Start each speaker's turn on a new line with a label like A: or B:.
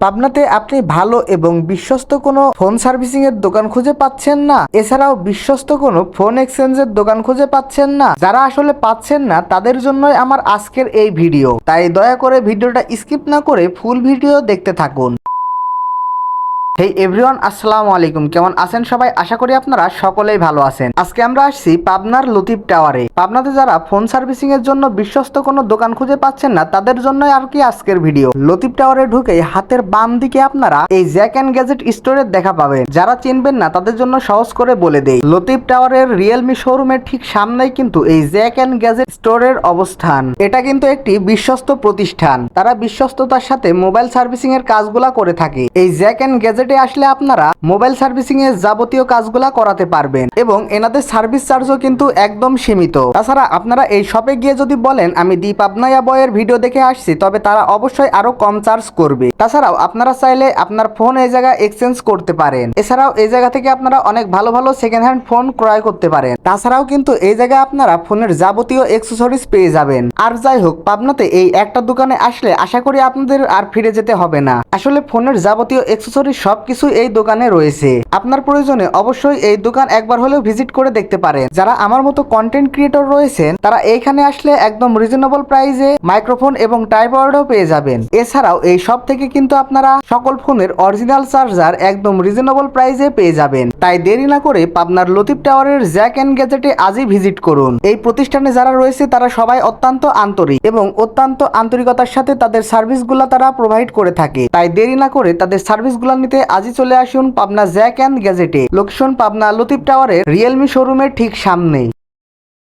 A: পাবনাতে আপনি ভালো এবং বিশ্বস্ত কোনো ফোন সার্ভিসিং এর দোকান খুঁজে পাচ্ছেন না। এছাড়াও বিশ্বস্ত কোনো ফোন এক্সচেঞ্জের দোকান খুঁজে পাচ্ছেন না। যারা আসলে পাচ্ছেন না, তাদের জন্যই আমার আজকের এই ভিডিও। তাই দয়া করে ভিডিওটা স্কিপ না করে ফুল ভিডিও দেখতে থাকুন। হেই এভরিওয়ান আসসালামু আলাইকুম। কেমন আছেন সবাই? আশা করি আপনারা সকলেই ভালো আছেন। আজকে আমরা আসছি পাবনার লতিফ টাওয়ারে। পাবনাতে যারা ফোন সার্ভিসিং এর জন্য বিশ্বস্ত কোনো দোকান খুঁজে পাচ্ছেন না, তাদের জন্যই আর কি আজকের ভিডিও। লতিফ টাওয়ারে ঢুকে হাতের বাম দিকে আপনারা এই জ্যাক অ্যান্ড গ্যাজেট স্টোরের দেখা পাবেন। যারা চিনবেন না, তাদের জন্য সহজ করে বলে দেই। লতিফ টাওয়ারের রিয়েলমি শোরুমের ঠিক সামনেই কিন্তু এই জ্যাক অ্যান্ড গ্যাজেট স্টোরের অবস্থান। এটা কিন্তু একটি বিশ্বস্ত প্রতিষ্ঠান। তারা বিশ্বস্ততার সাথে মোবাইল সার্ভিসিং এর কাজগুলা করে থাকে। এই জ্যাক অ্যান্ড গ্যাজেটে আসলে আপনারা মোবাইল সার্ভিসিং এর যাবতীয় কাজগুলা করাতে পারবেন এবং এনাদের সার্ভিস চার্জও কিন্তু একদম সীমিত। তাছাড়া আপনারা এই শপে গিয়ে যদি বলেন, আমি দীপ আপনায়া বয়ের ভিডিও দেখে আসছি তবে তারা অবশ্যই আরও কম চার্জ করবে। তাছাড়াও আপনারা চাইলে আপনার ফোন এই জায়গায় এক্সচেঞ্জ করতে পারেন। এছাড়াও এই জায়গা থেকে আপনারা অনেক ভালো ভালো সেকেন্ড হ্যান্ড ফোন ক্রয় করতে পারেন। তাছাড়াও কিন্তু এই জায়গায় আপনারা ফোনের যাবতীয় এক্সেসরিজ পেয়ে যাবেন। আর যাই হোক, পাবনাতে এই একটা দোকানে আসলে আশা করি আপনাদের আর ফিরে যেতে হবে না। আসলে ফোনের যাবতীয় এক্সেসরিজ সবকিছু এই দোকানে রয়েছে। আপনার প্রয়োজনে অবশ্যই এই দোকান একবার হলেও ভিজিট করে দেখতে পারেন। যারা আমার মতো কন্টেন্ট ক্রিয়েটর রয়েছেন, তারা এইখানে আসলে একদম রিজনেবল প্রাইসে মাইক্রোফোন এবং টাইপওয়ার্ডও পেয়ে যাবেন। এছাড়াও এই সব থেকে কিন্তু আপনারা সকল ফোনের অরিজিনাল চার্জার একদম রিজনেবল প্রাইসে পেয়ে যাবেন। তাই দেরি না করে পাবনার লতিফ টাওয়ারের জ্যাক অ্যান্ড গ্যাজেটে আজই ভিজিট করুন। এই প্রতিষ্ঠানে যারা রয়েছে, তারা সবাই অত্যন্ত আন্তরিক এবং অত্যন্ত আন্তরিকতার সাথে তাদের সার্ভিসগুলো তারা প্রোভাইড করে থাকে। তাই দেরি না করে তাদের সার্ভিসগুলো নিতে আজই চলে আসুন পাবনা জ্যাক অ্যান্ড গ্যাজেটে। লোকেশন পাবনা লতিফ টাওয়ারের রিয়েলমি শোরুমের ঠিক সামনেই।